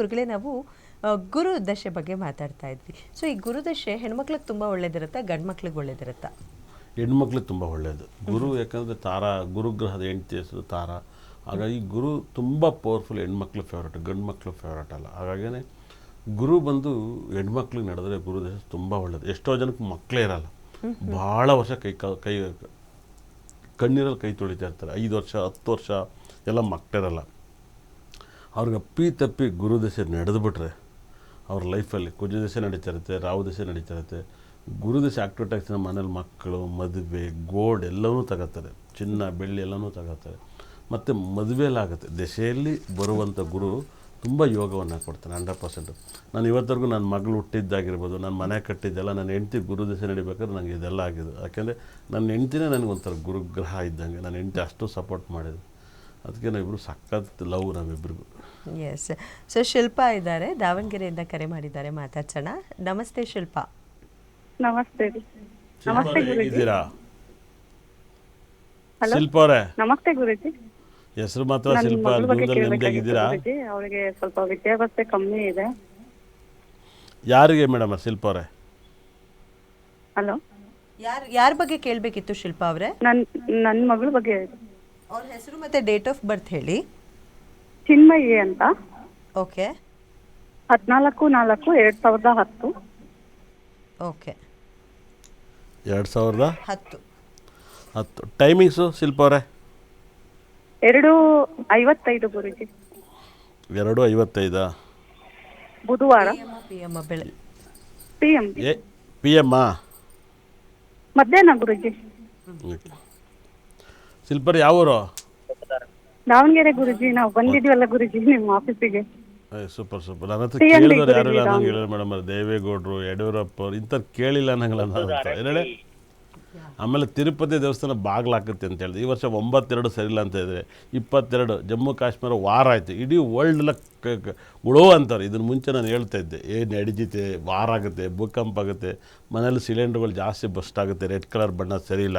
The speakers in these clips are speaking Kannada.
ಗುರುಗಳೇ ನಾವು ಗುರು ದಶೆ ಬಗ್ಗೆ ಮಾತಾಡ್ತಾ ಇದ್ವಿ. ಸೊ ಈ ಗುರುದಶೆ ಹೆಣ್ಮಕ್ಳಿಗೆ ತುಂಬ ಒಳ್ಳೇದಿರುತ್ತಾ ಗಂಡು ಮಕ್ಳಿಗೆ ಒಳ್ಳೇದಿರುತ್ತಾ? ಹೆಣ್ಮಕ್ಳಿಗೆ ತುಂಬ ಒಳ್ಳೆಯದು ಗುರು ಯಾಕಂದರೆ ತಾರ ಗುರುಗ್ರಹದ ಹೆಂಡತಿ ಹೆಸರು ತಾರ. ಹಾಗಾಗಿ ಗುರು ತುಂಬ ಪವರ್ಫುಲ್ ಹೆಣ್ಮಕ್ಳು ಫೇವ್ರೇಟ್ ಗಂಡು ಮಕ್ಳು ಫೇವ್ರೇಟ್ ಅಲ್ಲ. ಹಾಗಾಗಿನೇ ಗುರು ಬಂದು ಹೆಣ್ಮಕ್ಳಿಗೆ ನಡೆದ್ರೆ ಗುರು ದಶೆ ತುಂಬ ಒಳ್ಳೇದು. ಎಷ್ಟೋ ಜನಕ್ಕೆ ಮಕ್ಕಳೇ ಇರಲ್ಲ. ಭಾಳ ವರ್ಷ ಕೈ ಕ- ಕೈ ಕಣ್ಣೀರಲ್ಲಿ ಕೈ ತೊಳಿತಾ ಇರ್ತಾರೆ. ಐದು ವರ್ಷ ಹತ್ತು ವರ್ಷ ಎಲ್ಲ ಮಕ್ಕಳಿರಲ್ಲ ಅವ್ರಿಗೆ ಅಪ್ಪಿ ತಪ್ಪಿ ಗುರು ದಶೆ ನಡೆದುಬಿಟ್ರೆ ಅವ್ರ ಲೈಫಲ್ಲಿ ಕುಜ ದಶೆ ನಡೀತಿರುತ್ತೆ, ರಾಹು ದಶೆ ನಡೀತಿರುತ್ತೆ, ಗುರು ದಶೆ ಆಕ್ಟಿವೇಟ್ ಆಗ್ತದೆ ಮನೇಲಿ ಮಕ್ಕಳು, ಮದುವೆ, ಗೋಡ್ ಎಲ್ಲವೂ ತಗೋತಾರೆ, ಚಿನ್ನ, ಬೆಳ್ಳಿ ಎಲ್ಲನೂ ತಗೋತಾರೆ. ಮತ್ತು ಮದುವೆಯಲ್ಲಾಗುತ್ತೆ ದಶೆಯಲ್ಲಿ ಬರುವಂಥ ಗುರು ತುಂಬ ಯೋಗವನ್ನು ಕೊಡ್ತಾನೆ ಹಂಡ್ರೆಡ್ ಪರ್ಸೆಂಟು ನಾನು ಇವತ್ತರೆಗೂ ನನ್ನ ಮಗಳು ಹುಟ್ಟಿದ್ದಾಗಿರ್ಬೋದು, ನನ್ನ ಮನೆ ಕಟ್ಟಿದ್ದೆಲ್ಲ ನನ್ನ ಹೆಂಡ್ತಿ ಗುರು ದಶೆ ನಡಿಬೇಕಾದ್ರೆ ನನಗೆ ಇದೆಲ್ಲ ಆಗಿದೆ. ಯಾಕೆಂದರೆ ನನ್ನ ಹೆಂಡ್ತಿನೇ ನನಗೆ ಒಂಥರ ಗುರುಗ್ರಹ ಇದ್ದಂಗೆ, ನನ್ನ ಹೆಂಡ್ತಿ ಅಷ್ಟು ಸಪೋರ್ಟ್ ಮಾಡಿದ್ರು ಅದಕ್ಕೆ ನಾವಿಬ್ಬರು ಸಖತ್ ಲವ್ ನಾವಿಬ್ಬರಿಗೂ ಎಸ್ ಸೊ ಶಿಲ್ಪಾ ಇದ್ದಾರೆ. ದಾವಣಗೆರೆಯಿಂದ ಕರೆ ಮಾಡಿದ್ದಾರೆ. ಮಾತಾಡ್ಸೋಣ. ನಮಸ್ತೆ ಶಿಲ್ಪಾ. ನಮಸ್ತೆ. ರೀ ನಮಸ್ತೆ ಗುರುಜಿ. ಇದ್ದೀರಾ ಹಲೋ? ಶಿಲ್ಪ ಅವರೇ. ನಮಸ್ತೆ ಗುರುಜಿ. ಹೆಸರು ಮಾತ್ರ ನನ್ನ ಶಿಲ್ಪ ಮಗಳ ಬಗ್ಗೆ ಜೀವನದಲ್ಲಿ ಕೇಳಬೇಕಾಗಿತ್ತು ನೆಮ್ಮದಿಯಾಗಿದ್ದೀರಾ? ಗುರುಜಿ. ಅವಳಿಗೆ ಸ್ವಲ್ಪ ವಿದ್ಯಾಭ್ಯಾಸ ಕಮ್ಮಿ ಇದೆ. ಯಾರಿಗೆ ಮೇಡಮ್ ಶಿಲ್ಪ ಅವರೇ? ಹಲೋ? ಯಾರ್ ಯಾರ ಬಗ್ಗೆ ಕೇಳಬೇಕಿತ್ತು ಶಿಲ್ಪಾ ಅವರೇ? ನನ್ ನನ್ನ ಮಗಳ ಬಗ್ಗೆ. ಅವ್ರ ಹೆಸರು ಮತ್ತೆ ಡೇಟ್ ಆಫ್ ಬರ್ತ್ ಹೇಳಿ. ಚಿನ್ಮಯಿ ಅಂತ. ಓಕೆ. ಹದಿನಾಲ್ಕು ನಾಲ್ಕು ಎರಡ್ ಸಾವಿರದ ಹತ್ತು. ಓಕೆ. ಎರಡು ಸಾವಿರದ ಹತ್ತು. ಹತ್ತು. ಟೈಮಿಂಗ್ಸು ಶಿಲ್ಪ ಅವರೇ? ಎರಡು ಐವತ್ತೈದು ಗುರುಜಿ. ಎರಡು ಐವತ್ತೈದಾ? ಬುಧವಾರ. ಪಿ ಎಂ ಬೆಳೆ? ಪಿ ಎಂ ಎ ಪಿ ಎಮ್ಮಾ ಮಧ್ಯಾಹ್ನ ಗುರುಜಿ. ಶಿಲ್ಪರ್ ಯಾವೂರು? ದಾವಣಗೆರೆ ಗುರುಜಿ ನಾವು ಬಂದಿದ್ವಲ್ಲ ಗುರುಜಿ ನಿಮ್ಮ ಆಫೀಸಿಗೆ. Super super. ನನ್ನ ಹತ್ರ ಕೇಳಿದವ್ರು ಯಾರು ಇಲ್ಲ ಹೇಳಿಲ್ಲ ಮೇಡಮ್ ದೇವೇಗೌಡರು ಯಡಿಯೂರಪ್ಪ ಅವ್ರು ಕೇಳಿಲ್ಲ ನಂಗಲ್ಲ ಅಂತ ಏನೇಳಿ ಆಮೇಲೆ ತಿರುಪತಿ ದೇವಸ್ಥಾನ ಬಾಗ್ಲಾಕತ್ತೆ ಅಂತ ಹೇಳಿದ್ರು. ಈ ವರ್ಷ ಒಂಬತ್ತೆರಡು ಸರಿಯಿಲ್ಲ ಅಂತ ಹೇಳಿದ್ರೆ ಇಪ್ಪತ್ತೆರಡು ಜಮ್ಮು ಕಾಶ್ಮೀರ ವಾರ ಆಯಿತು. ಇಡೀ ವರ್ಲ್ಡೆಲ್ಲ ಉಳೋ ಅಂತಾರೆ. ಇದನ್ನು ಮುಂಚೆ ನಾನು ಹೇಳ್ತಾ ಇದ್ದೆ. ಏನು ನಡೀತಿದೆ ವಾರ ಆಗುತ್ತೆ ಭೂಕಂಪ ಆಗುತ್ತೆ ಮನೇಲಿ ಸಿಲಿಂಡರ್ಗಳು ಜಾಸ್ತಿ ಬಸ್ಟ್ ಆಗುತ್ತೆ ರೆಡ್ ಕಲರ್ ಬಣ್ಣ ಸರಿಯಿಲ್ಲ.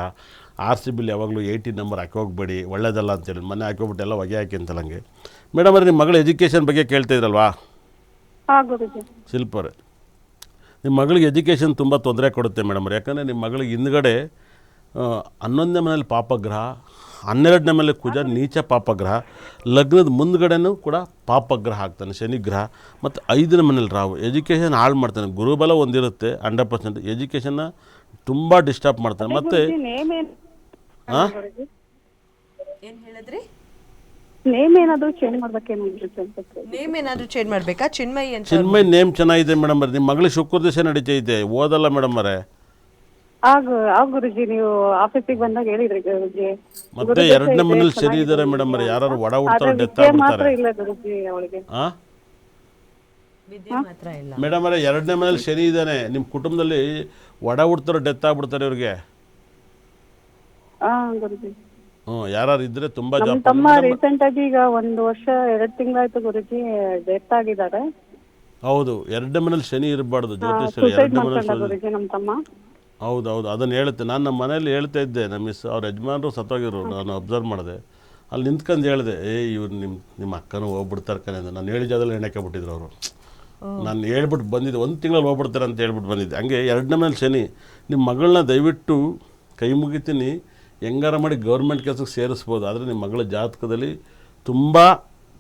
ಆರ್ ಸಿ ಬಿಲ್ ಯಾವಾಗಲೂ ಏಯ್ಟಿ ನಂಬರ್ ಹಾಕಿ ಹೋಗ್ಬೇಡಿ ಒಳ್ಳೇದಲ್ಲ ಅಂತೇಳಿ ಮನೆ ಹಾಕೋಬಿಟ್ಟು ಎಲ್ಲ ಹೊಗೆ ಹಾಕಿ ಅಂತಲ್ಲ ಹಂಗೆ ಮೇಡಮ್ ಅವ್ರೆ ನಿಮ್ಮ ಮಗಳ ಎಜುಕೇಷನ್ ಬಗ್ಗೆ ಕೇಳ್ತಾ ಇದ್ರಲ್ವಾ? ಹಾ ಗುರುಜಿ. ಶಿಲ್ಪರೇ ನಿಮ್ಮ ಮಗಳಿಗೆ ಎಜುಕೇಷನ್ ತುಂಬ ತೊಂದರೆ ಕೊಡುತ್ತೆ ಮೇಡಮ್ ಯಾಕಂದರೆ ನಿಮ್ಮ ಮಗಳಿಗೆ ಹಿಂದ್ಗಡೆ ಹನ್ನೊಂದನೇ ಮನೇಲಿ ಪಾಪಗ್ರಹ ಹನ್ನೆರಡನೇ ಮೇಲೆ ಕುಜ ನೀಚ ಪಾಪಗ್ರಹ ಲಗ್ನದ ಮುಂದ್ಗಡೆನೂ ಕೂಡ ಪಾಪಗ್ರಹ ಆಗ್ತಾನೆ ಶನಿಗ್ರಹ ಮತ್ತು ಐದನೇ ಮನೇಲಿ ರಾವು ಎಜುಕೇಷನ್ ಹಾಳು ಮಾಡ್ತಾನೆ. ಗುರುಬಲ ಒಂದಿರುತ್ತೆ ಹಂಡ್ರೆಡ್ ಪರ್ಸೆಂಟ್ ಎಜುಕೇಷನ್ನ ತುಂಬ ಡಿಸ್ಟರ್ಬ್ ಮಾಡ್ತಾನೆ. ಮತ್ತು ಹಾಂ ಏನು ಹೇಳಿದ್ರಿ? ನೇಮ್ ಏನಾದರೂ ಚೇಂಜ್ ಮಾಡ್ಬೇಕೇನು ಗುರುಜಿ ಅನ್ಸುತ್ತೆ ನೇಮ್ ಏನಾದರೂ ಚೇಂಜ್ ಮಾಡಬೇಕಾ? ಚಿನ್ಮಯಿ ಅಂತ ಚಿನ್ಮಯ್ ನೇಮ್ ಚೆನ್ನಾಗಿದೆ ಮೇಡಮ್ ಅವ್ರೆ. ನಿಮ್ಮ ಮಗಳು ಶುಕ್ರ ದಿವಸ ನಡೀತೈತೆ ಓದಲ್ಲ ಮೇಡಮ್ ಅವರೇ. ಆಗ ಆ ಗುರುಜಿ ನೀವು ಆಫೀಸಿಗೆ ಬಂದಾಗ ಹೇಳಿದ್ರಿ ಗುರುಜಿ. ಮತ್ತೆ ಎರಡನೇ ಮನೇಲಿ ಸರಿ ಇದ್ದಾರೆ ಮೇಡಮ್ ಅವರೇ. ಯಾರು ಒಡ ಹುಡ್ತಾರೆ ಡೆತ್ ವಿದ್ಯೆ ಮಾತ್ರ ಆಗ್ಬಿಡ್ತಾರೆ ಇಲ್ಲ ಗುರುಜಿ ಅವಳಿಗೆ. ಆ? ವಿದ್ಯೆ ಮಾತ್ರ ಇಲ್ಲ. ಮೇಡಮ್ ಅವರೇ ಎರಡನೇ ಮನೇಲಿ ಶನಿ ಇದ್ದಾನೆ ನಿಮ್ಮ ಕುಟುಂಬದಲ್ಲಿ ಒಡ ಹುಡ್ತಾರೆ ಡೆತ್ ಆಗ್ಬಿಡ್ತಾರೆ ಇವ್ರಿಗೆ. ಹಾ ಗುರುಜಿ. ಹ್ಞೂ ಯಾರು ಇದ್ರೆ ತುಂಬಾ ನಮ್ ಜಾಬ್ ತಮ್ಮ ರೀಸೆಂಟ್ ಆಗಿ ಈಗ ಒಂದು ವರ್ಷ ಎರಡು ತಿಂಗಳಾಯ್ತು ಗುರುಜಿ ಡೆತ್ ಆಗಿದ್ದಾರೆ. ಹೌದು ಎರಡು ಮನೇಲಿ ಶನಿ ಇರಬಾರ್ದು ಜ್ಯೋತಿಷ್ಯರು ಸುಸೈಡ್ ಮನೇಲಿ ಮಾಡ್ಕೊಂಡ ಶನಿ ಗುರುಜಿ ನಮ್ ತಮ್ಮ. ಹೌದು ಹೌದು ಅದನ್ನ ಹೇಳುತ್ತೆ. ನಾನು ನಮ್ಮ ಮನೇಲಿ ಹೇಳ್ತಾ ಇದ್ದೆ ನಮ್ಮ ಮಿಸ್ ಅವ್ರ ಯಜಮಾನರು ಸತ್ತೋಗಿರು ನಾನು ಅಬ್ಸರ್ವ್ ಮಾಡಿದೆ. ಅಲ್ಲಿ ನಿಂತ್ಕೊಂಡು ಹೇಳಿದೆ ಏ ಇವ್ರು ನಿಮ್ಮ ನಿಮ್ಮ ಅಕ್ಕನೂ ಹೋಗ್ಬಿಡ್ತಾರೆ ಕಣೆ ಅಂತ. ನಾನು ಹೇಳಿ ಜಾಗದಲ್ಲಿ ಎಣ್ಣೆಕ್ಕೆ ಬಿಟ್ಟಿದ್ರು ಅವರು. ನಾನು ಹೇಳ್ಬಿಟ್ಟು ಬಂದಿದ್ದೆ ಒಂದು ತಿಂಗಳಲ್ಲಿ ಹೋಗ್ಬಿಡ್ತಾರೆ ಅಂತ ಹೇಳ್ಬಿಟ್ಟು ಬಂದಿದ್ದೆ. ಹಂಗೆ ಎರಡನೇ ಮೇಲೆ ಶನಿ ನಿಮ್ಮ ಮಗಳನ್ನ ದಯವಿಟ್ಟು ಕೈ ಮುಗಿತೀನಿ ಹೆಂಗಾರ ಮಾಡಿ ಗೌರ್ಮೆಂಟ್ ಕೆಲಸಕ್ಕೆ ಸೇರಿಸ್ಬೋದು, ಆದರೆ ನಿಮ್ಮ ಮಗಳ ಜಾತಕದಲ್ಲಿ ತುಂಬ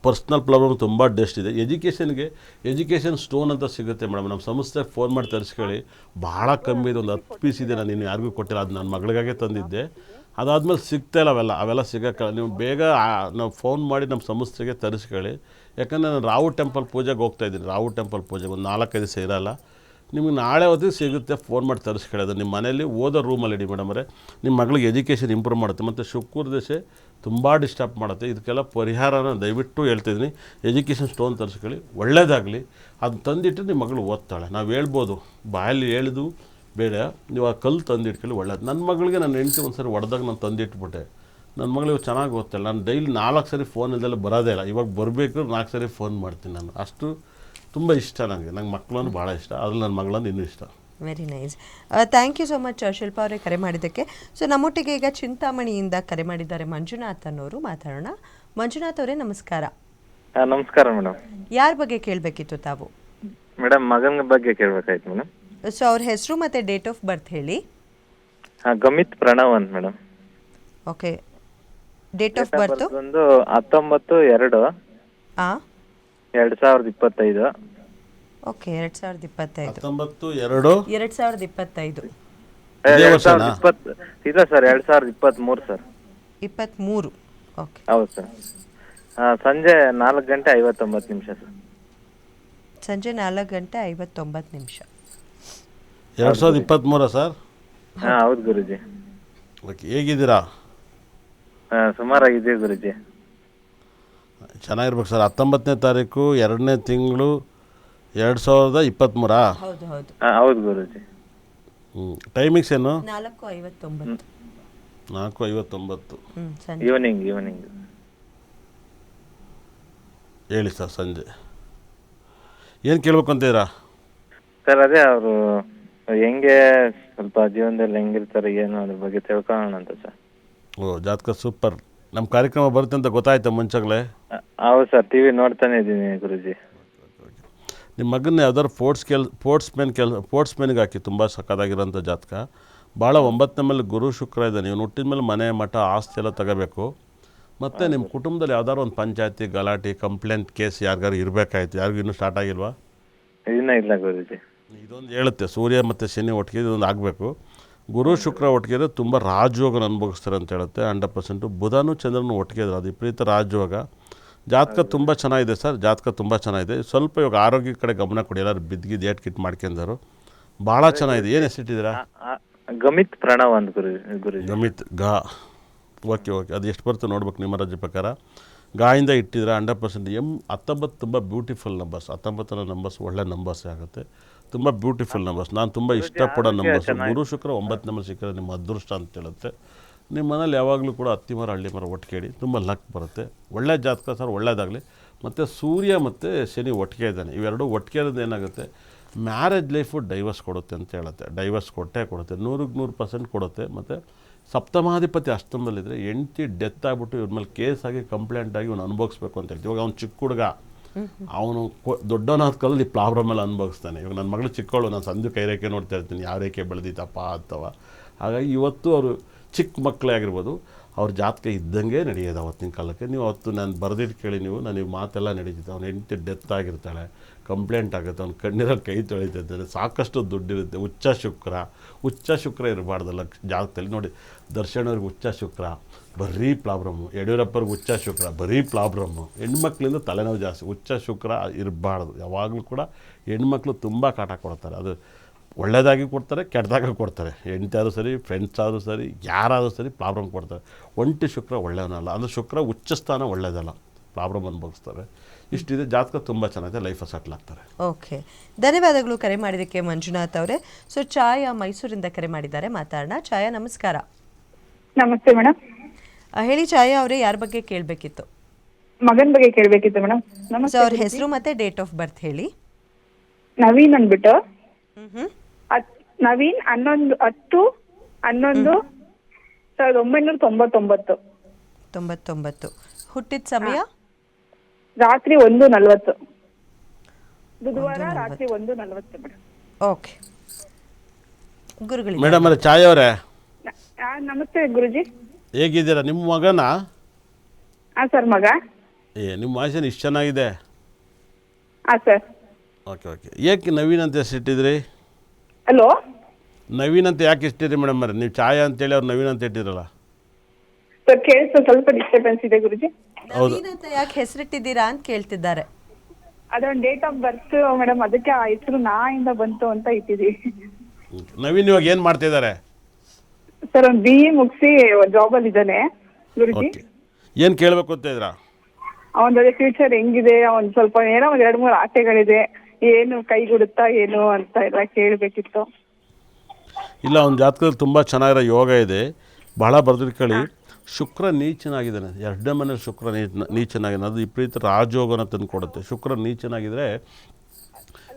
ಪರ್ಸ್ನಲ್ ಪ್ರಾಬ್ಲಮ್ ತುಂಬ ಡೆಸ್ಟ್ ಇದೆ. ಎಜುಕೇಷನ್ಗೆ ಎಜುಕೇಷನ್ ಸ್ಟೋನ್ ಅಂತ ಸಿಗುತ್ತೆ ಮೇಡಮ್ ನಮ್ಮ ಸಂಸ್ಥೆ ಫೋನ್ ಮಾಡಿ ತರಿಸ್ಕೊಳ್ಳಿ. ಭಾಳ ಕಮ್ಮಿ ಇದೆ, ಒಂದು ಹತ್ತು ಪೀಸ್ ಇದೆ, ನಾನು ಇನ್ನು ಯಾರಿಗೂ ಕೊಟ್ಟಿಲ್ಲ. ಅದು ನನ್ನ ಮಗಳಿಗಾಗೆ ತಂದಿದ್ದೆ. ಅದಾದಮೇಲೆ ಸಿಗ್ತಾ ಇಲ್ಲ ಅವೆಲ್ಲ. ಅವೆಲ್ಲ ಸಿಗೋಕ್ಕಲ್ಲ. ನೀವು ಬೇಗ ನಾವು ಫೋನ್ ಮಾಡಿ ನಮ್ಮ ಸಂಸ್ಥೆಗೆ ತರಿಸ್ಕೊಳ್ಳಿ. ಯಾಕಂದರೆ ನಾನು ರಾವು ಟೆಂಪಲ್ ಪೂಜೆಗೆ ಹೋಗ್ತಾ ಇದ್ದೀನಿ. ರಾವು ಟೆಂಪಲ್ ಪೂಜೆಗೆ ಒಂದು ನಾಲ್ಕೈದು ದಿವಸ ಇರಲ್ಲ. ನಿಮಗೆ ನಾಳೆ ಹೊತ್ತಿಗೆ ಸಿಗುತ್ತೆ ಫೋನ್ ಮಾಡಿ ತರಿಸ್ಕೊಳ್ಳೋದು. ನಿಮ್ಮ ಮನೇಲಿ ಓದೋ ರೂಮಲ್ಲಿ ಇಡಿ ಮೇಡಮರೆ ನಿಮ್ಮ ಮಗಳಿಗೆ ಎಜುಕೇಷನ್ ಇಂಪ್ರೂವ್ ಮಾಡುತ್ತೆ. ಮತ್ತು ಶುಕ್ರ ದಶೆ ತುಂಬ ಡಿಸ್ಟರ್ಬ್ ಮಾಡುತ್ತೆ. ಇದಕ್ಕೆಲ್ಲ ಪರಿಹಾರನ ದಯವಿಟ್ಟು ಹೇಳ್ತಿದ್ದೀನಿ. ಎಜುಕೇಷನ್ ಸ್ಟೋನ್ ತರಿಸ್ಕೊಳ್ಳಿ. ಒಳ್ಳೇದಾಗಲಿ. ಅದು ತಂದಿಟ್ಟು ನಿಮ್ಮ ಮಗಳು ಓದ್ತಾಳೆ. ನಾವು ಹೇಳ್ಬೋದು. ಬಾಯಲ್ಲಿ ಹೇಳಿದು ಬೇಡ. ನೀವು ಆ ಕಲ್ಲು ತಂದಿಟ್ಕೊಳ್ಳಿ, ಒಳ್ಳೇದು. ನನ್ನ ಮಗಳಿಗೆ ನನ್ನ ಹೆಂಡತಿ ಒಂದು ಸರಿ ಹೊಡೆದಾಗ ನಾನು ತಂದಿಟ್ಬಿಟ್ಟೆ. ನನ್ನ ಮಗಳು ಇವಾಗ ಚೆನ್ನಾಗಿ ಓದ್ತಾಳೆ. ನಾನು ಡೈಲಿ ನಾಲ್ಕು ಸರಿ ಫೋನ್ ಇಲ್ದೆಲ್ಲ ಬರೋದೇ ಇಲ್ಲ. ಇವಾಗ ಬರಬೇಕು, ನಾಲ್ಕು ಸರಿ ಫೋನ್ ಮಾಡ್ತೀನಿ ನಾನು. ಅಷ್ಟು ತುಂಬ ಇಷ್ಟ ನನಗೆ ನಂಗೆ ಮಕ್ಕಳನ್ನು ಭಾಳ ಇಷ್ಟ. ಅದ್ರಲ್ಲಿ ನನ್ನ ಮಗಳನ್ನು ಇನ್ನೂ ಇಷ್ಟ. Very nice thank you so much Shilpa ಅವರೇ ಕರೆ ಮಾಡಿದ್ದಕ್ಕೆ. ಸೊ ನಮ್ಮೊಟ್ಟಿಗೆ ಈಗ ಚಿಂತಾಮಣಿಯಿಂದ ಕರೆ ಮಾಡಿದ್ದಾರೆ ಮಂಜುನಾಥ್ ಅನ್ನೋರು. ಮಾತಾಡೋಣ. ಮಂಜುನಾಥ್ ಅವರೇ ನಮಸ್ಕಾರ. ನಮಸ್ಕಾರ ಮೇಡಮ್. ಯಾರ ಬಗ್ಗೆ ಕೇಳಬೇಕಿತ್ತು ತಾವು? ಮೇಡಮ್ ಮಗನ ಬಗ್ಗೆ ಕೇಳಬೇಕಾಯ್ತು ಮೇಡಮ್. ಸೊ ಅವ್ರ ಹೆಸರು ಮತ್ತೆ ಡೇಟ್ ಆಫ್ ಬರ್ತ್ ಹೇಳಿ. ಹಾಂ ಗಮಿತ್ ಪ್ರಣವ್ ಅಂತ madam okay date of birth ಒಂದು ಹತ್ತೊಂಬತ್ತು ಎರಡು. ಹಾಂ ಎರಡು ಸಾವಿರದ ಇಪ್ಪತ್ತೈದು. ಓಕೆ ಎರಡು ಸಾವಿರದ ಇಪ್ಪತ್ತೈದು. ಹತ್ತೊಂಬತ್ತು ಎರಡು? ಎರಡು ಸಾವಿರದ ಇಪ್ಪತ್ತೈದು. ಇದೇ ಎರಡು ವರ್ಷನಾ? ಇಪ್ಪತ್ತು ಇಲ್ಲ ಸರ್ ಎರಡು ಸಾವಿರದ ಇಪ್ಪತ್ತ್ಮೂರು ಸರ್. ಇಪ್ಪತ್ತ್ಮೂರು. ಓಕೆ. ಹೌದು ಸರ್. ಹಾಂ ಸಂಜೆ ನಾಲ್ಕು ಗಂಟೆ ಐವತ್ತೊಂಬತ್ತು ನಿಮಿಷ ಸರ್. ಸಂಜೆ ನಾಲ್ಕು ಗಂಟೆ ಐವತ್ತೊಂಬತ್ತು ನಿಮಿಷ. ಎರಡು ಸಾವಿರದ ಇಪ್ಪತ್ತ್ಮೂರಾ ಸರ್? ಹಾಂ ಹೌದು ಗುರುಜಿ. ಓಕೆ ಹೇಗಿದ್ದೀರಾ? ಹಾಂ ಸುಮಾರಾಗಿದೆ ಗುರುಜಿ. ಚೆನ್ನಾಗಿರ್ಬೇಕು ಸರ್. ಹತ್ತೊಂಬತ್ತನೇ ತಾರೀಕು ಎರಡನೇ ತಿಂಗಳು ಎರಡು ಸಾವಿರದ ಇಪ್ಪತ್ತ್ಮೂರಾ ಹೌದು ಹೌದು. ಹಾಂ ಹೌದು ಗುರುಜಿ. ಹ್ಞೂ ಟೈಮಿಂಗ್ಸ್ ಏನು? ನಾಲ್ಕು ಐವತ್ತೊಂಬತ್ತು. ನಾಲ್ಕು ಐವತ್ತೊಂಬತ್ತು. ಹ್ಞೂ ಸಂಜೆ. ಈವ್ನಿಂಗ್ ಈವ್ನಿಂಗ್ ಹೇಳಿ ಸರ್ ಸಂಜೆ. ಏನು ಕೇಳ್ಬೇಕು ಅಂತೀರಾ? ಸರ್ ಅದೇ ಅವರು ಹೆಂಗೆ ಸ್ವಲ್ಪ ಜೀವನದಲ್ಲಿ ಹೆಂಗಿರ್ತಾರೆ ಏನು ಅದ್ರ ಬಗ್ಗೆ ತಿಳ್ಕೊಳ್ಳೋಣ ಅಂತ ಸರ್. ಓ ಜಾತಕ ಸೂಪರ್. ನಮ್ಮ ಕಾರ್ಯಕ್ರಮ ಬರುತ್ತೆ ಅಂತ ಗೊತ್ತಾಯ್ತಾ ಮುಂಚಾಗಲೇ? ಅ- ಹೌದು ಸರ್ ಟಿ ವಿ ನೋಡ್ತಾನೆ ಇದ್ದೀನಿ ಗುರುಜಿ. ನಿಮ್ಮ ಮಗನ ಯಾವ್ದಾದ್ರು ಫೋರ್ಟ್ಸ್ ಕೆಲ್ ಫೋರ್ಟ್ಸ್ ಮೆನ್ ಕೆಲ್ ಫೋರ್ಟ್ಸ್ ಮೆನ್ಗೆ ಹಾಕಿ ತುಂಬ ಸಖತ್ತಾಗಿರೋಂಥ ಜಾತಕ. ಭಾಳ ಒಂಬತ್ತನೇ ಮೇಲೆ ಗುರು ಶುಕ್ರ ಇದ್ದಾನೆ ನೀವು ಹುಟ್ಟಿದ ಮೇಲೆ ಮನೆ ಮಠ ಆಸ್ತಿ ಎಲ್ಲ ತಗೋಬೇಕು. ಮತ್ತು ನಿಮ್ಮ ಕುಟುಂಬದಲ್ಲಿ ಯಾವ್ದಾದ್ರು ಒಂದು ಪಂಚಾಯತಿ ಗಲಾಟೆ ಕಂಪ್ಲೇಂಟ್ ಕೇಸ್ ಯಾರಿಗಾರು ಇರಬೇಕಾಯ್ತು? ಯಾರಿಗೂ ಇನ್ನೂ ಸ್ಟಾರ್ಟ್ ಆಗಿಲ್ವಾ? ಇನ್ನೂ ಇಲ್ಲ ಗುರುಜಿ. ಇದೊಂದು ಹೇಳುತ್ತೆ ಸೂರ್ಯ ಮತ್ತು ಶನಿ ಒಟ್ಟಿಗೆ ಇದೊಂದು ಆಗಬೇಕು. ಗುರು ಶುಕ್ರ ಒಟ್ಟಿಗೆ ತುಂಬ ರಾಜಯೋಗನ ಅನುಭವಿಸ್ತಾರೆ ಅಂತ ಹೇಳುತ್ತೆ. ಹಂಡ್ರೆಡ್ ಪರ್ಸೆಂಟು ಬುಧನೂ ಚಂದ್ರನು ಒಟ್ಟಿಗೆ ಅದು ವಿಪರೀತ ರಾಜಯೋಗ. ಜಾತಕ ತುಂಬ ಚೆನ್ನಾಗಿದೆ ಸರ್ ಜಾತಕ ತುಂಬ ಚೆನ್ನಾಗಿದೆ. ಸ್ವಲ್ಪ ಇವಾಗ ಆರೋಗ್ಯ ಕಡೆ ಗಮನ ಕೊಡಿ ಎಲ್ಲರೂ ಬಿದ್ದಿದ್ದು ಏಟ್ ಕಿಟ್ ಮಾಡ್ಕೊಂಡರು. ಭಾಳ ಚೆನ್ನಾಗಿದೆ. ಏನು ಹೆಸರಿಟ್ಟಿದ್ದೀರಾ ಗಮಿತ್ ಪ್ರಣವ್ ಅಂತ ಗುರು ಗಮಿತ್ ಗಾ ಓಕೆ ಓಕೆ. ಅದು ಎಷ್ಟು ಬರುತ್ತೆ ನೋಡ್ಬೇಕು ನಿಮ್ಮ ರಾಜ್ಯ ಪ್ರಕಾರ. ಗಾಯಿಂದ ಇಟ್ಟಿದ್ರೆ ಹಂಡ್ರೆಡ್ ಪರ್ಸೆಂಟ್ ಎಂ ಹತ್ತೊಂಬತ್ತು ತುಂಬ ಬ್ಯೂಟಿಫುಲ್ ನಂಬರ್ಸ್ ಹತ್ತೊಂಬತ್ತರ ನಂಬರ್ಸ್ ಒಳ್ಳೆ ನಂಬರ್ಸ್ ಆಗುತ್ತೆ. ತುಂಬ ಬ್ಯೂಟಿಫುಲ್ ನಂಬರ್ಸ್ ನಾನು ತುಂಬ ಇಷ್ಟಪಡೋ ನಂಬರ್ಸ್ ಗುರು ಶುಕ್ರ ಒಂಬತ್ತು ನಂಬರ್ ಸಿಕ್ಕರೆ ನಿಮ್ಮ ಅದೃಷ್ಟ ಅಂತ ಹೇಳುತ್ತೆ. ನಿಮ್ಮ ಮನೇಲಿ ಯಾವಾಗಲೂ ಕೂಡ ಹತ್ತಿ ಮರ, ಹಳ್ಳಿ ಮರ ಒಟ್ಟಿಗೆ ತುಂಬ ಲಕ್ ಬರುತ್ತೆ. ಒಳ್ಳೆ ಜಾತಕ ಸರ್ ಒಳ್ಳೆಯದಾಗಲಿ ಮತ್ತು ಸೂರ್ಯ ಮತ್ತು ಶನಿ ಒಟ್ಟಿಗೆ ಇದ್ದಾನೆ. ಇವೆರಡು ಒಟ್ಟಿಗೆ ಏನಾಗುತ್ತೆ? ಮ್ಯಾರೇಜ್ ಲೈಫು ಡೈವರ್ಸ್ ಕೊಡುತ್ತೆ ಅಂತ ಹೇಳುತ್ತೆ. ಡೈವರ್ಸ್ ಕೊಟ್ಟೇ ಕೊಡುತ್ತೆ. ನೂರಿಗೆ ನೂರು ಪರ್ಸೆಂಟ್ ಕೊಡುತ್ತೆ. ಮತ್ತು ಸಪ್ತಮಾಧಿಪತಿ ಅಷ್ಟಮದಲ್ಲಿದ್ದರೆ ಹೆಂಡ್ತಿ ಡೆತ್ ಆಗಿಬಿಟ್ಟು ಇವ್ರ ಮೇಲೆ ಕೇಸಾಗಿ ಕಂಪ್ಲೇಂಟ್ ಆಗಿ ಇವನು ಅನುಭವಿಸ್ಬೇಕು ಅಂತ ಹೇಳ್ತೀವಿ. ಇವಾಗ ಅವ್ನು ಚಿಕ್ಕ ಹುಡುಗ. ಅವನು ದೊಡ್ಡವನಾದ ಕಾಲದಲ್ಲಿ ಪ್ರಾಬ್ಲಮ್ ಎಲ್ಲ ಅನುಭವಿಸ್ತಾನೆ. ಇವಾಗ ನನ್ನ ಮಗಳು ಚಿಕ್ಕವಳು ನಾನು ಸಂಜೆ ಕೈ ರೇಖೆ ನೋಡ್ತಾ ಇರ್ತೀನಿ. ಯಾವ ರೇಖೆ ಬೆಳೆದಿತ್ತಪ್ಪ ಅಥವಾ. ಹಾಗಾಗಿ ಇವತ್ತು ಅವರು ಚಿಕ್ಕ ಮಕ್ಕಳೇ ಆಗಿರ್ಬೋದು, ಅವ್ರ ಜಾತಕ ಇದ್ದಂಗೆ ನಡೆಯೋದು ಅವತ್ತಿನ ಕಾಲಕ್ಕೆ. ನೀವು ಅವತ್ತು ನಾನು ಬರೆದಿಟ್ಟು ಕೇಳಿ ನೀವು ನನಗೆ ಮಾತೆಲ್ಲ ನಡೀತಿತ್ತು. ಅವ್ನ ಹೆಂಡತಿ ಡೆತ್ ಆಗಿರ್ತಾಳೆ ಕಂಪ್ಲೇಂಟ್ ಆಗುತ್ತೆ, ಅವ್ನ ಕಣ್ಣೀರಲ್ಲಿ ಕೈ ತೊಳಿತಿರ್ತಾನೆ ಸಾಕಷ್ಟು ದುಡ್ಡಿರುತ್ತೆ. ಉಚ್ಚ ಶುಕ್ರ ಉಚ್ಚ ಶುಕ್ರ ಇರಬಾರ್ದಲ್ಲ ಜಾಗದಲ್ಲಿ. ನೋಡಿ ದರ್ಶನ್ ಅವ್ರಿಗೆ ಉಚ್ಚ ಶುಕ್ರ, ಬರೀ ಪ್ರಾಬ್ಲಮ್ಮು ಯಡಿಯೂರಪ್ಪರಿಗೆ ಉಚ್ಚ ಶುಕ್ರ, ಬರೀ ಪ್ರಾಬ್ಲಮ್ಮು ಹೆಣ್ಮಕ್ಳಿಂದ ತಲೆನೋವು ಜಾಸ್ತಿ. ಉಚ್ಚ ಶುಕ್ರ ಇರಬಾರ್ದು. ಯಾವಾಗಲೂ ಕೂಡ ಹೆಣ್ಮಕ್ಳು ತುಂಬ ಕಾಟ ಕೊಡ್ತಾರೆ. ಅದು ಒಳ್ಳೇದಾಗಿ ಕೊಡ್ತಾರೆ ಕೆಟ್ಟದಾಗ ಕೊಡ್ತಾರೆ. ಹೆಂಡತಿ ಸರಿ ಫ್ರೆಂಡ್ಸ್ ಆದರೂ ಸರಿ ಯಾರಾದರೂ ಸರಿ ಪ್ರಾಬ್ಲಮ್ ಕೊಡ್ತಾರೆ. ಒಂಟಿ ಶುಕ್ರ ಒಳ್ಳೆಯವನಲ್ಲ ಅಂದರೆ ಶುಕ್ರ ಉಚ್ಚ ಸ್ಥಾನ ಒಳ್ಳೆಯದಲ್ಲ ಪ್ರಾಬ್ಲಮ್ ಅನುಭವಿಸ್ತಾರೆ. ಇಷ್ಟಿದೆ ಜಾತಕ ತುಂಬ ಚೆನ್ನಾಗಿದೆ ಲೈಫ್ ಸೆಟ್ಲ್ ಆಗ್ತಾರೆ. ಓಕೆ ಧನ್ಯವಾದಗಳು ಕರೆ ಮಾಡಿದ್ದಕ್ಕೆ ಮಂಜುನಾಥ್ ಅವರೇ. ಸೊ ಛಾಯಾ ಮೈಸೂರಿಂದ ಕರೆ ಮಾಡಿದ್ದಾರೆ ಮಾತಾಡೋಣ. ಛಾಯಾ ನಮಸ್ಕಾರ. ನಮಸ್ತೆ ಮೇಡಮ್ ಹೇಳಿ ಛಾಯಾ ಅವರೇ ಯಾರ ಬಗ್ಗೆ ಕೇಳಬೇಕಿತ್ತು? ಮಗನ್ ಬಗ್ಗೆ ಕೇಳಬೇಕಿತ್ತು ಮೇಡಮ್ ನಮಸ್ತೆ ಅವ್ರ ಹೆಸರು ಮತ್ತೆ ಡೇಟ್ ಆಫ್ ಬರ್ತ್ ಹೇಳಿ. ನವೀನ್ ಅಂದ್ಬಿಟ್ಟು. ಹ್ಮ್. ನವೀನ್ ಹನ್ನೊಂದು ಹತ್ತು ಹನ್ನೊಂದು ಸಾವಿರದ ಒಂಬೈನೂರ ತೊಂಬತ್ತೊಂಬತ್ತು. ತೊಂಬತ್ತೊಂಬತ್ತು. ಹುಟ್ಟಿದ ಸಮಯ? ರಾತ್ರಿ ಒಂದು ನಲ್ವತ್ತು. ಬುಧವಾರ ರಾತ್ರಿ ಒಂದು ನಲ್ವತ್ತು ಮೇಡಮ್ ಓಕೆ. ಗುರುಗಳಿಗೆ ಮೇಡಮ್ ಅವರೇ ಛಾಯ್ ಅವರೇ? ಆ, ನಮಸ್ತೆ ಗುರುಜಿ. ಹೇಗಿದ್ದೀರಾ? ನಿಮ್ಮ ಮಗನ? ಹಾ ಸರ್ ಮಗ. ಏ ನಿಮ್ಮ ವಾಯ್ಸೇನು ಇಷ್ಟು ಚೆನ್ನಾಗಿದೆ. ಹಾ ಸರ್. Okay okay. ಏಕೆ ನವೀನ್ ಅಂತ ಹೆಸರಿಟ್ಟಿದ್ರಿ? ಹಲೋ ನವೀನ್ ಅಂತ ಯಾಕೆ ಇಷ್ಟಿರಿ ಮೇಡಮ್ ಅವರೇ ನೀವು ಛಾಯಾ ಅಂತೇಳಿ ಅವ್ರು ನವೀನ್ ಅಂತ ಇಟ್ಟಿರಲ್ಲ ಸರ್ ಕೇಳಿಸ್ತಾ ಸ್ವಲ್ಪ ಡಿಸ್ಟರ್ಬೆನ್ಸ್ ಇದೆ ಗುರುಜಿ. ನವೀನ್ ಅಂತ ಯಾಕೆ ಹೆಸರಿಟ್ಟಿದ್ದೀರಾ ಅಂತ ಕೇಳ್ತಿದ್ದಾರೆ. ಅದೊಂದು ಡೇಟ್ ಆಫ್ ಬರ್ತ್ ಮೇಡಮ್ ಅದಕ್ಕೆ ಆ ಹೆಸರು ಇಂದ ಬಂತು ಅಂತ ಇಟ್ಟಿದ್ದೀವಿ. ನವೀನ್ ಇವಾಗ ಏನು ಮಾಡ್ತಿದ್ದಾರೆ ಸರ್ ಒಂದು ಬಿ ಇ ಮುಗಿಸಿ ಜಾಬ್ ಅಲ್ಲಿ ಇದ್ದಾನೆ ಗುರುಜಿ. ಓಕೆ ಏನು ಕೇಳಬೇಕು ಅಂತ ಇದ್ದೀರಾ? ಅವನ ಅದೇ ಫ್ಯೂಚರ್ ಹೆಂಗಿದೆ ಅವನ್ ಸ್ವಲ್ಪ ಏನೋ ಒಂದ್ ಎರಡ್ ಮೂರು ಆಸೆಗಳಿದೆ ಏನು ಕೈಗೂಡುತ್ತಾ ಏನು ಅಂತ ಎಲ್ಲ ಕೇಳ್ಬೇಕಿತ್ತು. ಇಲ್ಲ ಅವ್ನ ಜಾತಕದಲ್ಲಿ ತುಂಬ ಚೆನ್ನಾಗಿರೋ ಯೋಗ ಇದೆ. ಬಹಳ ಬರೆದಿಟ್ಕೊಳ್ಳಿ ಶುಕ್ರ ನೀಚನಾಗಿದ್ದಾನೆ. ಎರಡನೇ ಮನೇಲಿ ಶುಕ್ರ ನೀ ಚೆನ್ನಾಗಿದೆ ಅದು ವಿಪರೀತ ರಾಜಯೋಗನ ತಂದು ಕೊಡುತ್ತೆ. ಶುಕ್ರ ನೀಚನಾಗಿದ್ದರೆ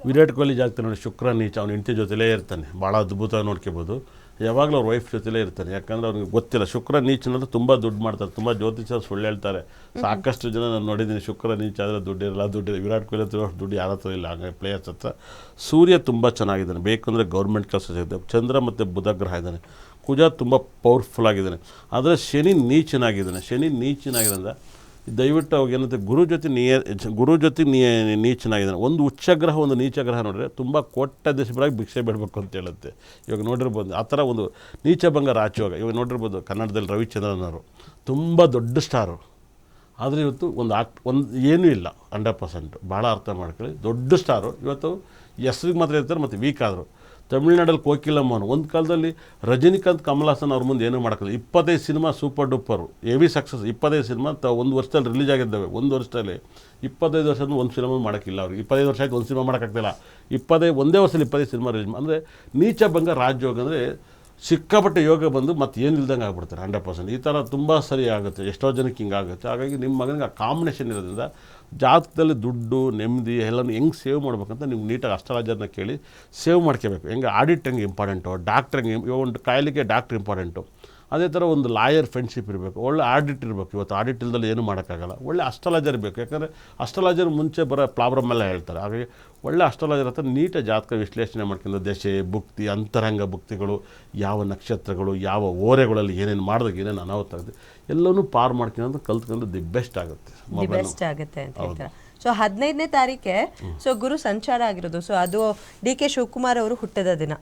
ವಿರಾಟ್ ಕೊಹ್ಲಿ ಜಾಗದಲ್ಲಿ ನೋಡಿ ಶುಕ್ರ ನೀಚ, ಅವ್ನ ಹೆಂಡತಿ ಜೊತೆಲೇ ಇರ್ತಾನೆ. ಭಾಳ ಅದ್ಭುತವಾಗಿ ನೋಡ್ಕೋಬೋದು. ಯಾವಾಗಲೂ ಅವ್ರ ವೈಫ್ ಜೊತೆಲೇ ಇರ್ತಾರೆ. ಯಾಕಂದರೆ ಅವ್ರಿಗೆ ಗೊತ್ತಿಲ್ಲ. ಶುಕ್ರ ನೀಚನಂದ್ರೆ ತುಂಬ ದುಡ್ಡು ಮಾಡ್ತಾರೆ. ತುಂಬ ಜ್ಯೋತಿಷ ಸುಳ್ಳು ಹೇಳ್ತಾರೆ. ಸಾಕಷ್ಟು ಜನ ನಾನು ನೋಡಿದ್ದೀನಿ. ಶುಕ್ರ ನೀಚ ಆದರೆ ದುಡ್ಡಿರಲ್ಲ ದುಡ್ಡು. ವಿರಾಟ್ ಕೊಹ್ಲಿ ಹತ್ರ ದುಡ್ಡು ಯಾರ ಹತ್ರ ಇಲ್ಲ. ಹಾಗೆ ಪ್ಲೇಯರ್ಸ್ ಹತ್ರ. ಸೂರ್ಯ ತುಂಬ ಚೆನ್ನಾಗಿದ್ದಾನೆ. ಬೇಕಂದರೆ ಗೌರ್ಮೆಂಟ್ ಕೆಲಸ ಸಿಗುತ್ತೆ. ಚಂದ್ರ ಮತ್ತು ಬುಧ ಗ್ರಹ ಇದ್ದಾನೆ. ಕುಜ ತುಂಬ ಪವರ್ಫುಲ್ ಆಗಿದ್ದಾನೆ. ಆದರೆ ಶನಿ ನೀಚನಾಗಿದ್ದಾನೆ. ಶನಿ ನೀಚನಾಗಿರೋದ್ರಿಂದ ದಯವಿಟ್ಟು ಅವಾಗ ಏನಂತೆ ಗುರು ಜೊತೆ ನಿಯ ಗುರು ಜೊತೆ ನೀ, ನೀಚನಾಗಿದ್ದಾನೆ. ಒಂದು ಉಚ್ಚಗ್ರಹ, ಒಂದು ನೀಚಗ್ರಹ ನೋಡಿದ್ರೆ ತುಂಬ ಕೊಟ್ಟ ದೇಶಬರಾಗಿ ಭಿಕ್ಷೆ ಬಿಡಬೇಕು ಅಂತ ಹೇಳುತ್ತೆ. ಇವಾಗ ನೋಡಿರ್ಬೋದು, ಆ ಥರ ಒಂದು ನೀಚಭಂಗ ರಾಜಯೋಗ ಇವಾಗ. ನೋಡಿರ್ಬೋದು ಕನ್ನಡದಲ್ಲಿ ರವಿಚಂದ್ರನ್ ಅವರು ತುಂಬ ದೊಡ್ಡ ಸ್ಟಾರು ಆದರೆ ಇವತ್ತು ಒಂದು ಆಕ್ಟ್ ಒಂದು ಏನೂ ಇಲ್ಲ ಹಂಡ್ರೆಡ್ ಪರ್ಸೆಂಟ್ ಭಾಳ ಅರ್ಥ ಮಾಡ್ಕೊಳ್ಳಿ. ದೊಡ್ಡ ಸ್ಟಾರು ಇವತ್ತು ಹೆಸ್ರಿಗೆ ಮಾತ್ರ ಇರ್ತಾರೆ ಮತ್ತು ವೀಕ್ ಆದರು. ತಮಿಳ್ನಾಡಲ್ಲಿ ಕೋಕಿಲಮ್ಮನು ಒಂದು ಕಾಲದಲ್ಲಿ ರಜನಿಕಾಂತ್ ಕಮಲಾಸನ್ ಅವ್ರ ಮುಂದೆ ಏನೂ ಮಾಡೋಕ್ಕಿಲ್ಲ. ಇಪ್ಪತ್ತೈದು cinema super duper. Heavy success ಇಪ್ಪತ್ತೈದು ಸಿನಿಮಾ ತ ಒಂದು ವರ್ಷದಲ್ಲಿ ರಿಲೀಸ್ ಆಗಿದ್ದಾವೆ. ಒಂದು ವರ್ಷದಲ್ಲಿ ಇಪ್ಪತ್ತೈದು ವರ್ಷದ ಒಂದು ಸಿನಿಮಾ ಮಾಡೋಕ್ಕಿಲ್ಲ ಅವ್ರಿಗೆ ಇಪ್ಪತ್ತೈದು ವರ್ಷ ಆಯ್ತು ಒಂದು ಸಿನಿಮಾ ಮಾಡೋಕ್ಕಾಗ್ತಿಲ್ಲ. ಇಪ್ಪತ್ತೈದು, ಒಂದೇ ವರ್ಷದಲ್ಲಿ ಇಪ್ಪತ್ತೈದು ಸಿನಿಮಾ ರಿಲೀಸ್ ಅಂದರೆ ನೀಚ ಬಂಗ ರಾಜ್ಯೋಗ. ಅಂದರೆ ಸಿಕ್ಕಾಪಟ್ಟೆ ಯೋಗ ಬಂದು ಮತ್ತೆ ಏನು ಇಲ್ದಂಗೆ ಆಗ್ಬಿಡ್ತಾರೆ ಹಂಡ್ರೆಡ್ ಪರ್ಸೆಂಟ್ ಈ ಥರ ತುಂಬ ಸರಿ ಆಗುತ್ತೆ ಎಷ್ಟೋ ಜನಕ್ಕೆ ಹಿಂಗಾಗುತ್ತೆ ಹಾಗಾಗಿ ನಿಮ್ಮ ಮಗನಿಗೆ ಆ ಕಾಂಬಿನೇಷನ್ ಇರೋದ್ರಿಂದ ಜಾತಕದಲ್ಲಿ ದುಡ್ಡು, ನೆಮ್ಮದಿ ಎಲ್ಲನೂ ಹೆಂಗೆ ಸೇವ್ ಮಾಡ್ಬೇಕಂತ ನೀವು ನೀಟಾಗಿ ಅಷ್ಟರಾಜರನ್ನ ಕೇಳಿ ಸೇವ್ ಮಾಡ್ಕೋಬೇಕು. ಹೆಂಗೆ ಆಡಿಟ್ ಹೆಂಗೆ ಇಂಪಾರ್ಟೆಂಟು ಡಾಕ್ಟ್ರ್ ಹೆಂಗೆ ಒಂದು ಕಾಯಿಲೆಗೆ ಡಾಕ್ಟ್ರ್ ಇಂಪಾರ್ಟೆಂಟು ಅದೇ ಥರ ಒಂದು ಲಾಯರ್ ಫ್ರೆಂಡ್ಶಿಪ್ ಇರಬೇಕು ಒಳ್ಳೆ ಆಡಿಟ್ ಇರಬೇಕು. ಇವತ್ತು ಆಡಿಟ್ ಇಲ್ದಲ್ಲಿ ಏನು ಮಾಡೋಕ್ಕಾಗಲ್ಲ. ಒಳ್ಳೆ ಅಸ್ಟ್ರಾಲಜರ್ ಬೇಕು. ಯಾಕಂದರೆ ಅಸ್ಟ್ರಾಲಜರ್ ಮುಂಚೆ ಬರೋ ಪ್ರಾಬ್ಲಮ್ ಎಲ್ಲ ಹೇಳ್ತಾರೆ. ಹಾಗಾಗಿ ಒಳ್ಳೆ ಅಸ್ಟ್ರಾಲಜರ್ ಹತ್ರ ನೀಟ ಜಾತಕ ವಿಶ್ಲೇಷಣೆ ಮಾಡ್ಕೊಂಡು ದಶೆ ಭುಕ್ತಿ ಅಂತರಂಗ ಭುಕ್ತಿಗಳು ಯಾವ ನಕ್ಷತ್ರಗಳು ಯಾವ ಓರೆಗಳಲ್ಲಿ ಏನೇನು ಮಾಡಿದಾಗ ಏನೇನು ಅನಾಹುತ ಆಗುತ್ತೆ ಎಲ್ಲನೂ ಪಾರ್ ಮಾಡ್ಕೊಂಡು ಕಲ್ತ್ಕೊಂಡು ದಿ ಬೆಸ್ಟ್ ಆಗುತ್ತೆ. ಬೆಸ್ಟ್ ಆಗುತ್ತೆ ಅಂತ ಹೇಳ್ತಾರೆ. ಸೊ ಹದಿನೈದನೇ ತಾರೀಕೆ ಸೊ ಗುರು ಸಂಚಾರ ಆಗಿರೋದು. ಸೊ ಅದು ಡಿ ಕೆ ಶಿವಕುಮಾರ್ ಅವರು ಹುಟ್ಟಿದ ದಿನ.